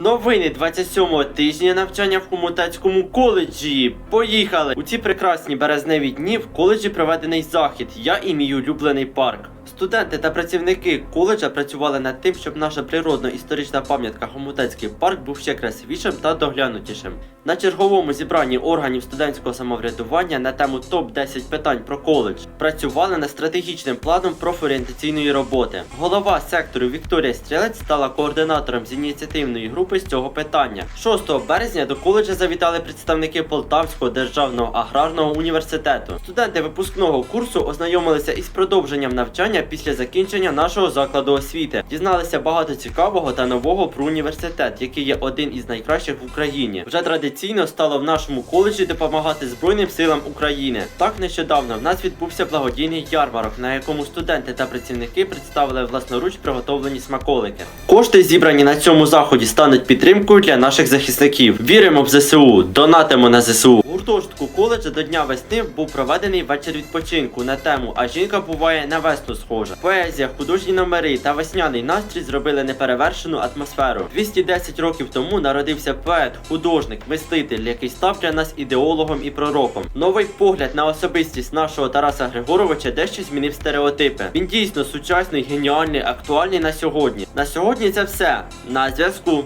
Новини 27-го тижня навчання в Хомутецькому коледжі. Поїхали! У ці прекрасні березневі дні в коледжі проведений захід. Я і мій улюблений парк. Студенти та працівники коледжа працювали над тим, щоб наша природно-історична пам'ятка Хомутецький парк був ще красивішим та доглянутішим. На черговому зібранні органів студентського самоврядування на тему топ-10 питань про коледж працювали над стратегічним планом профорієнтаційної роботи. Голова сектору Вікторія Стрілець стала координатором з ініціативної групи з цього питання. 6 березня до коледжа завітали представники Полтавського державного аграрного університету. Студенти випускного курсу ознайомилися із продовженням навчання після закінчення нашого закладу освіти. Дізналися багато цікавого та нового про університет, який є один із найкращих в Україні. Вже традиційно стало в нашому коледжі допомагати Збройним силам України. Так нещодавно в нас відбувся благодійний ярмарок, на якому студенти та працівники представили власноруч приготовлені смаколики. Кошти, зібрані на цьому заході, стануть підтримкою для наших захисників. Віримо в ЗСУ, донатимо на ЗСУ. Гуртожитку коледжа до Дня весни був проведений вечір відпочинку на тему А жінка буває на весну схожа. Поезія, художні номери та весняний настрій зробили неперевершену атмосферу. 210 років тому народився поет, художник, мислитель, який став для нас ідеологом і пророком. Новий погляд на особистість нашого Тараса Григоровича дещо змінив стереотипи. Він дійсно сучасний, геніальний, актуальний на сьогодні. На сьогодні це все. На зв'язку.